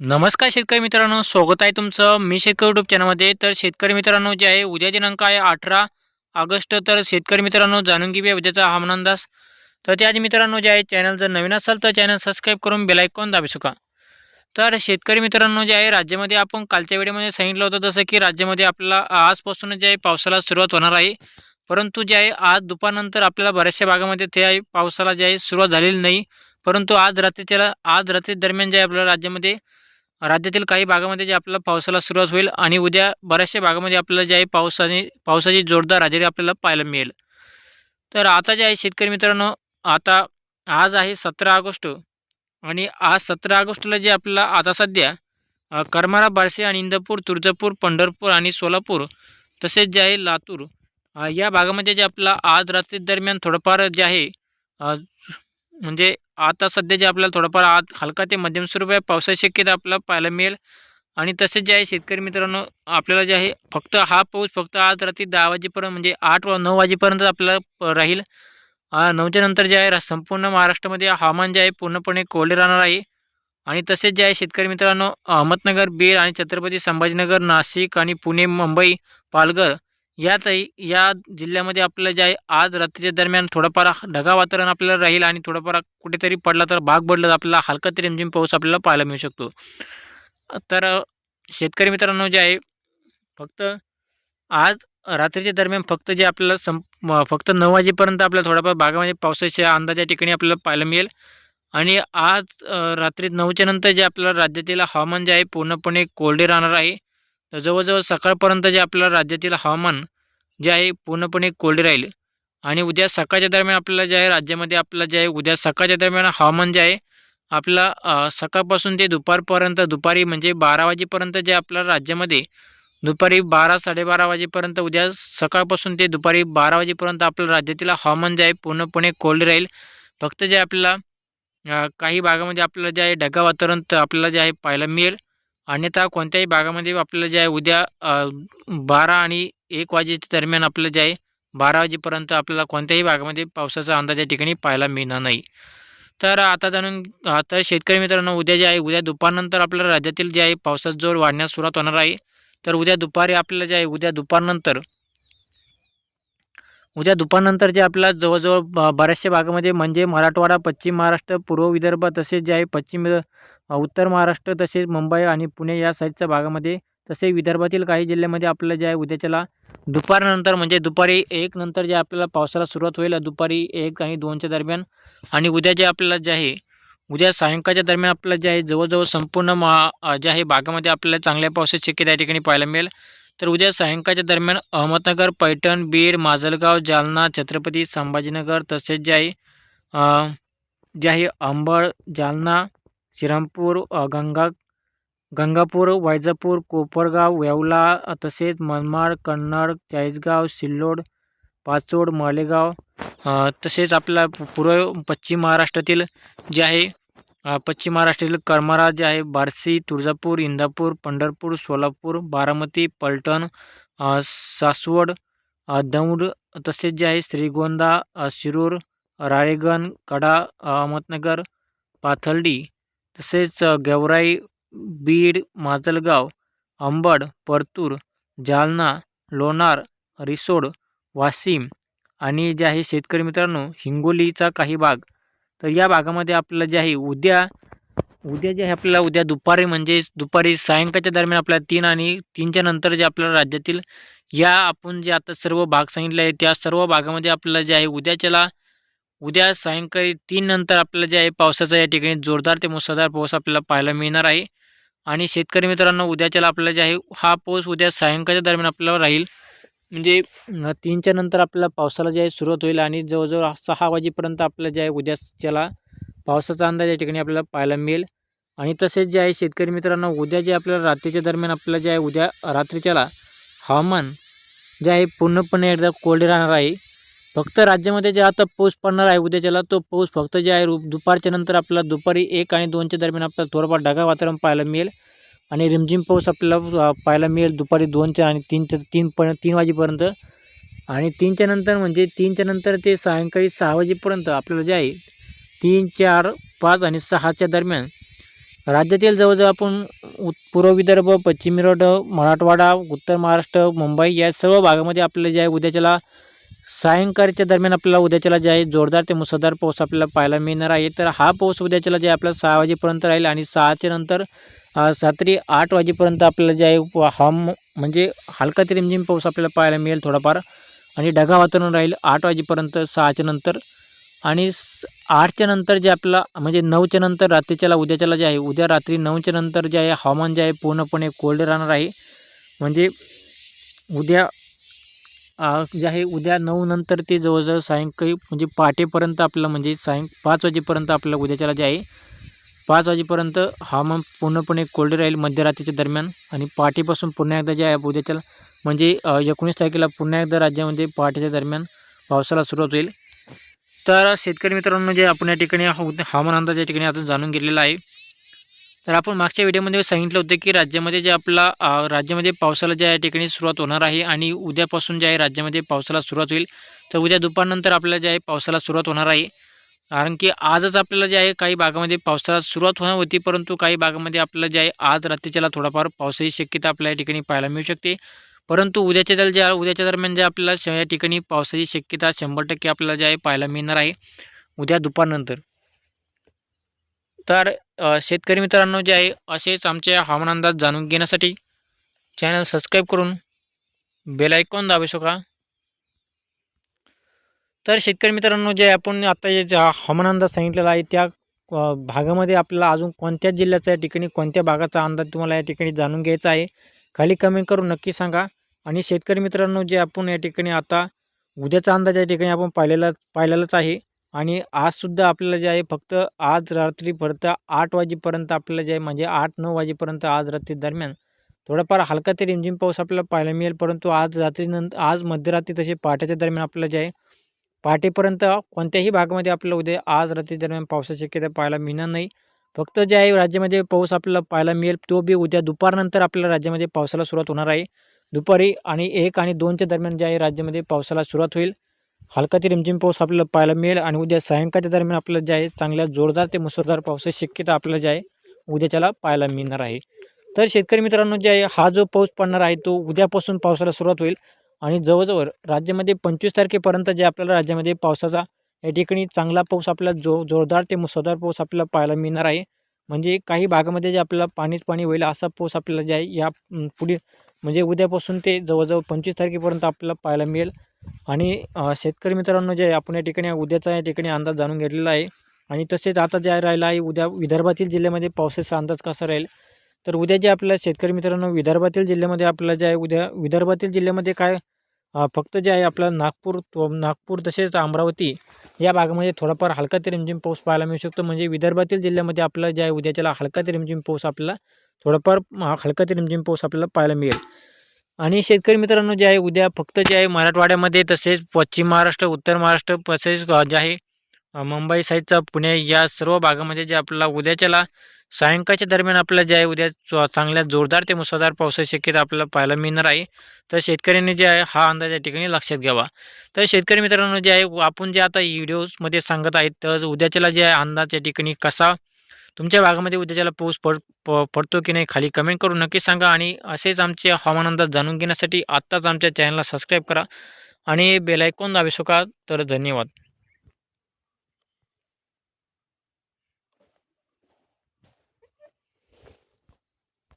नमस्कार शेतकरी मित्रांनो स्वागत आहे तुमचं मी शेतकरी युट्यूब चॅनलमध्ये तर शेतकरी मित्रांनो जे आहे उद्या दिनांक आहे अठरा ऑगस्ट. तर शेतकरी मित्रांनो जाणून घेऊया उद्याचा हवामान अंदाज. तर त्याआधी मित्रांनो जे आहे चॅनल जर नवीन असाल तर चॅनल सबस्क्राईब करून बेलायकॉन दाबी शका तर शेतकरी मित्रांनो जे आहे राज्यामध्ये आपण कालच्या वेळेमध्ये सांगितलं होतं जसं की राज्यामध्ये आपल्याला आजपासूनच जे आहे पावसाला सुरुवात होणार आहे. परंतु जे आहे आज दुपारनंतर आपल्याला बऱ्याचशा भागामध्ये ते आहे पावसाला जे आहे सुरुवात झालेली नाही. परंतु आज रात्रीच्या आज रात्री दरम्यान जे आहे आपल्या राज्यामध्ये राज्यातील काही भागामध्ये जे आपल्याला पावसाला सुरुवात होईल आणि उद्या बऱ्याचशा भागामध्ये आपल्याला जे आहे पावसाने पावसाची जोरदार हजेरी आपल्याला पाहायला मिळेल. तर आता जे आहे शेतकरी मित्रांनो आता आज आहे सतरा ऑगस्ट आणि आज सतरा ऑगस्टला जे आपल्याला आता सध्या करमारा करमाळा बारसे आणि इंदापूर तुळजापूर पंढरपूर आणि सोलापूर तसेच जे आहे लातूर या भागामध्ये जे आपला आज रात्री दरम्यान थोडंफार जे आहे म्हणजे आता सध्या जे आपल्याला थोडंफार आत हलका ते मध्यम आहे पावसाची शक्यता आपल्याला पाहायला मिळेल. आणि तसेच जे आहे शेतकरी मित्रांनो आपल्याला जे आहे फक्त हा पाऊस फक्त आज रात्री दहा वाजेपर्यंत म्हणजे आठ वा नऊ वाजेपर्यंत आपल्याला प- राहील. नऊच्या नंतर जे आहे संपूर्ण महाराष्ट्रामध्ये हवामान जे आहे पूर्णपणे कोरडे राहणार आहे. आणि तसेच जे आहे शेतकरी मित्रांनो अहमदनगर बीड आणि छत्रपती संभाजीनगर नाशिक आणि पुणे मुंबई पालघर यातही या जिल्ह्यामध्ये आपल्याला जे आहे आज रात्रीच्या दरम्यान थोडंफार ढगा वातावरण आपल्याला राहील आणि थोडंफार कुठेतरी पडला तर भाग पडला तर आपल्याला हलका तरी रिमझिम पाऊस आपल्याला पाहायला मिळू शकतो. तर शेतकरी मित्रांनो जे आहे फक्त आज रात्रीच्या दरम्यान फक्त जे आपल्याला सं फक्त नऊ वाजेपर्यंत आपल्याला थोडाफार भागामध्ये पावसाच्या अंदाजा ठिकाणी आपल्याला पाहायला मिळेल. आणि आज रात्री नऊच्या नंतर जे आपल्याला राज्यातील हवामान जे आहे पूर्णपणे कोरडे राहणार आहे. तर जवळजवळ सकाळपर्यंत जे आपल्याला राज्यातील हवामान जे आहे पूर्णपणे कोरडे राहील. आणि उद्या सकाळच्या दरम्यान आपल्याला जे आहे राज्यामध्ये आपलं जे आहे उद्या सकाळच्या दरम्यान हवामान जे आहे आपला सकाळपासून ते दुपारपर्यंत दुपारी म्हणजे बारा वाजेपर्यंत जे आपल्या राज्यामध्ये दुपारी बारा साडेबारा वाजेपर्यंत उद्या सकाळपासून ते दुपारी बारा वाजेपर्यंत आपल्या राज्यातील हवामान जे आहे पूर्णपणे कोरडे राहील. फक्त जे आपल्याला काही भागामध्ये आपल्याला जे आहे ढगा वातावरण तर आपल्याला जे आहे पाहायला मिळेल. अन्यथा कोणत्याही भागामध्ये आपल्याला जे आहे उद्या बारा आणि एक वाजेच्या दरम्यान आपलं जे आहे बारा वाजेपर्यंत आपल्याला कोणत्याही भागामध्ये पावसाचा अंदाज या ठिकाणी पाहायला मिळणार नाही. तर आता जाणून आता शेतकरी मित्रांनो उद्या जे आहे उद्या दुपारनंतर आपल्या राज्यातील जे आहे पावसाचा जोर वाढण्यास सुरुवात होणार आहे. तर उद्या दुपारी आपल्याला जे आहे उद्या दुपारनंतर उद्या दुपारनंतर जे आपल्याला जवळजवळ ब बऱ्याचशा भागामध्ये म्हणजे मराठवाडा पश्चिम महाराष्ट्र पूर्व विदर्भ तसेच जे आहे पश्चिम उत्तर महाराष्ट्र तसेच मुंबई आणि पुणे या साईडच्या भागामध्ये तसे विदर्भातील काही जिल्ह्यामध्ये आपल्याला जे आहे उद्याच्याला दुपारनंतर म्हणजे दुपारी एक नंतर जे आपल्याला पावसाला सुरुवात होईल दुपारी एक आणि दोनच्या दरम्यान आणि उद्या जे आपल्याला जे आहे उद्या सायंकाळच्या दरम्यान आपल्याला जे आहे जवळजवळ संपूर्ण मा जे आहे भागामध्ये आपल्याला चांगल्या पावसाची शक्यता या ठिकाणी पाहायला मिळेल. तर उद्या सायंकाळच्या दरम्यान अहमदनगर पैठण बीड माजलगाव जालना छत्रपती संभाजीनगर तसेच जे आहे जे आहे अंबड जालना श्रीरामपूर गंगा गंगापूर वैजापूर कोपरगाव येवला तसेच मनमाड कन्नड चाळीसगाव सिल्लोड पाचोड मालेगाव तसेच आपला पूर्व पश्चिम महाराष्ट्रातील जे आहे पश्चिम महाराष्ट्रातील करमाळा जे आहे बार्शी तुळजापूर इंदापूर पंढरपूर सोलापूर बारामती पलटण सासवड दौंड तसेच जे आहे श्रीगोंदा शिरूर राळेगण कडा अहमदनगर पाथर्डी तसेच गेवराई बीड माजलगाव अंबड परतूर जालना लोणार रिसोड वाशिम आणि जे आहे शेतकरी मित्रांनो हिंगोलीचा काही भाग. तर या भागामध्ये आपल्याला जे आहे उद्या उद्या जे आहे आपल्याला उद्या दुपारी म्हणजे दुपारी सायंकाळच्या दरम्यान आपल्याला तीन आणि तीनच्या नंतर जे आपल्याला राज्यातील या आपण जे आता सर्व भाग सांगितले आहे त्या सर्व भागामध्ये आपल्याला जे आहे उद्याच्याला उद्या सायंकाळी तीन नंतर आपल्याला जे आहे पावसाचा या ठिकाणी जोरदार ते मुसळधार पाऊस आपल्याला पाहायला मिळणार आहे. आणि शेतकरी मित्रांनो उद्याच्याला आपल्याला जे आहे हा पाऊस उद्या सायंकाळच्या दरम्यान आपल्याला राहील. म्हणजे तीनच्या नंतर आपल्याला पावसाला जे आहे सुरुवात होईल आणि जवळजवळ सहा वाजेपर्यंत आपल्याला जे आहे उद्याच्याला पावसाचा अंदाज या ठिकाणी आपल्याला पाहायला मिळेल. आणि तसेच जे आहे शेतकरी मित्रांनो उद्या जे आपल्याला रात्रीच्या दरम्यान आपल्याला जे आहे उद्या रात्रीच्याला हवामान जे आहे पूर्णपणे एकदा कोरडे राहणार आहे. फक्त राज्यामध्ये जे आता पाऊस पडणार आहे उद्याच्याला तो पाऊस फक्त जे आहे रु- दुपारच्या नंतर आपल्याला दुपारी एक आणि दोनच्या दरम्यान आपल्याला थोडंफार ढगा वातावरण पाहायला मिळेल. आणि रिमझिम पाऊस आपल्याला पाहायला मिळेल दुपारी दोनच्या आणि तीनच्या तीन प तीन वाजेपर्यंत. आणि तीनच्या नंतर म्हणजे तीनच्या नंतर ते सायंकाळी सहा वाजेपर्यंत आपल्याला जे आहे तीन चार पाच आणि सहाच्या दरम्यान राज्यातील जवळजवळ आपण पूर्व विदर्भ पश्चिम विदर्भ मराठवाडा उत्तर महाराष्ट्र मुंबई या सर्व भागामध्ये आपल्याला जे आहे उद्याच्याला सायंकाळच्या दरम्यान आपल्याला उद्याच्याला जे आहे जोरदार ते मुसळधार पाऊस आपल्याला पाहायला मिळणार आहे. तर हा पाऊस उद्याच्याला जे आहे आपल्याला सहा वाजेपर्यंत राहील आणि सहाच्या नंतर रात्री आठ वाजेपर्यंत आपल्याला जे आहे हम म्हणजे हलका ते रिमझिम पाऊस आपल्याला पाहायला मिळेल थोडाफार. आणि ढगाळ वातावरण राहील आठ वाजेपर्यंत सहाच्या नंतर. आणि स आठच्या नंतर जे आपला म्हणजे नऊच्या नंतर रात्रीच्याला उद्याच्याला जे आहे उद्या रात्री नऊच्या नंतर जे आहे हवामान जे आहे पूर्णपणे कोल्ड राहणार आहे. म्हणजे उद्या जे आहे उद्या नऊ नंतर ते जवळजवळ सायंकाळी म्हणजे पहाटेपर्यंत आपल्याला म्हणजे सायं पाच वाजेपर्यंत आपल्याला उद्याच्याला जे आहे पाच वाजेपर्यंत हवामान पूर्णपणे कोरडे राहील मध्यरात्रीच्या दरम्यान. आणि पहाटेपासून पुन्हा एकदा जे आहे उद्याच्याला म्हणजे एकोणीस तारखेला पुन्हा एकदा राज्यामध्ये पहाटेच्या दरम्यान पावसाला सुरुवात होईल. तर शेतकरी मित्रांनो जे आपण या ठिकाणी हवामान अंदाज या ठिकाणी आता जाणून घेतलेला आहे. तर आपण मागच्या व्हिडिओमध्ये सांगितलं होतं की राज्यामध्ये जे आपला राज्यामध्ये पावसाला ज्या या ठिकाणी सुरुवात होणार आहे आणि उद्यापासून जे आहे राज्यामध्ये पावसाला सुरुवात होईल तर उद्या दुपारनंतर आपल्याला जे आहे पावसाला सुरुवात होणार आहे. कारण की आजच आपल्याला जे आहे काही भागामध्ये पावसाला सुरुवात होणार होती परंतु काही भागामध्ये आपल्याला जे आहे आज रात्रीच्याला थोडाफार पावसाची शक्यता आपल्या या ठिकाणी पाहायला मिळू शकते. परंतु उद्याच्या दर ज्या उद्याच्या दरम्यान जे आपल्याला या ठिकाणी पावसाची शक्यता शंभर टक्के आपल्याला जे आहे पाहायला मिळणार आहे उद्या दुपारनंतर. तर शेतकरी मित्रांनो जे आहे असेच आमचे हवामान अंदाज जाणून घेण्यासाठी चॅनल सबस्क्राईब करून बेल आयकॉन दाबू शका तर शेतकरी मित्रांनो जे आपण आता जे हवामान अंदाज सांगितलेला आहे त्या भागामध्ये आपल्याला अजून कोणत्या जिल्ह्याचा या ठिकाणी कोणत्या भागाचा अंदाज तुम्हाला या ठिकाणी जाणून घ्यायचा आहे खाली कमेंट करून नक्की सांगा. आणि शेतकरी मित्रांनो जे आपण या ठिकाणी आता उद्याचा अंदाज या ठिकाणी आपण पाहिलेला पाहिलेलाच आहे आणि आजसुद्धा आपल्याला जे आहे फक्त आज रात्रीपर्यंत आठ वाजेपर्यंत आपल्याला जे आहे म्हणजे आठ नऊ वाजेपर्यंत आज रात्री दरम्यान थोडाफार हलका ते रिमझिम पाऊस आपल्याला पाहायला मिळेल. परंतु आज रात्रीनंतर आज मध्यरात्री तसे पहाटेच्या दरम्यान आपल्याला जे आहे पहाटेपर्यंत कोणत्याही भागामध्ये आपल्याला उद्या आज रात्री दरम्यान पावसाची शक्यता पाहायला मिळणार नाही. फक्त जे आहे राज्यामध्ये पाऊस आपल्याला पाहायला मिळेल तो बी उद्या दुपारनंतर आपल्या राज्यामध्ये पावसाला सुरुवात होणार आहे. दुपारी आणि एक आणि दोनच्या दरम्यान जे आहे राज्यामध्ये पावसाला सुरुवात होईल. हलका ते रिमझिम पाऊस आपल्याला पाहायला मिळेल आणि उद्या सायंकाळच्या दरम्यान आपल्याला जे आहे चांगल्या जोरदार ते मुसळधार पावसाची शक्यता आपल्याला जे आहे उद्याच्याला पाहायला मिळणार आहे. तर शेतकरी मित्रांनो जे आहे हा जो पाऊस पडणार आहे तो उद्यापासून पावसाला सुरुवात होईल आणि जवळजवळ राज्यामध्ये पंचवीस तारखेपर्यंत जे आपल्याला राज्यामध्ये पावसाचा या ठिकाणी चांगला पाऊस आपल्याला जो जोरदार ते मुसळधार पाऊस आपल्याला पाहायला मिळणार आहे. म्हणजे काही भागामध्ये जे आपल्याला पाणीच पाणी होईल असा पाऊस आपल्याला जे आहे या पुढील म्हणजे उद्यापासून ते जवळजवळ पंचवीस तारखेपर्यंत आपल्याला पाहायला मिळेल. आणि शेतकरी मित्रांनो जे आपण या ठिकाणी उद्याचा या ठिकाणी अंदाज जाणून घेतलेला आहे आणि तसेच आता जे राहिला आहे उद्या विदर्भातील जिल्ह्यामध्ये पावसाचा अंदाज कसा राहील? तर उद्या जे आपल्या शेतकरी मित्रांनो विदर्भातील जिल्ह्यामध्ये आपल्याला जे आहे उद्या विदर्भातील जिल्ह्यामध्ये काय फक्त जे आहे आपलं नागपूर तो नागपूर तसेच अमरावती या भागामध्ये थोडाफार हलका ते रिमझिम पाऊस पाहायला मिळू शकतो. म्हणजे विदर्भातील जिल्ह्यामध्ये आपल्याला जे आहे उद्याच्याला हलका ते रिमझिम पाऊस आपल्याला थोडाफार हलका ते रिमझिम पाऊस आपल्याला पाहायला मिळेल. आणि शेतकरी मित्रांनो जे आहे उद्या फक्त जे आहे मराठवाड्यामध्ये तसेच पश्चिम महाराष्ट्र उत्तर महाराष्ट्र तसेच जे आहे मुंबई साईडचा पुणे या सर्व भागामध्ये जे आपल्याला उद्याच्याला सायंकाळच्या दरम्यान आपल्याला जे आहे उद्या च- चांगल्या जोरदार ते मुसळधार पावसाची शक्यता आपल्याला पाहायला मिळणार आहे. तर शेतकऱ्यांनी जे आहे हा अंदाज या ठिकाणी लक्षात घ्यावा. तर शेतकरी मित्रांनो जे आहे आपण जे आता व्हिडिओजमध्ये सांगत आहेत तर उद्याच्याला जे आहे अंदाज या ठिकाणी कसा तुमच्या भागामध्ये उद्याच्याला पाऊस पड प पडतो की नाही खाली कमेंट करून नक्की सांगा आणि असेच आमचे हवामान अंदाज जाणून घेण्यासाठी आत्ताच आमच्या चॅनलला सबस्क्राईब करा आणि बेलायकॉन दाबी शका तर धन्यवाद.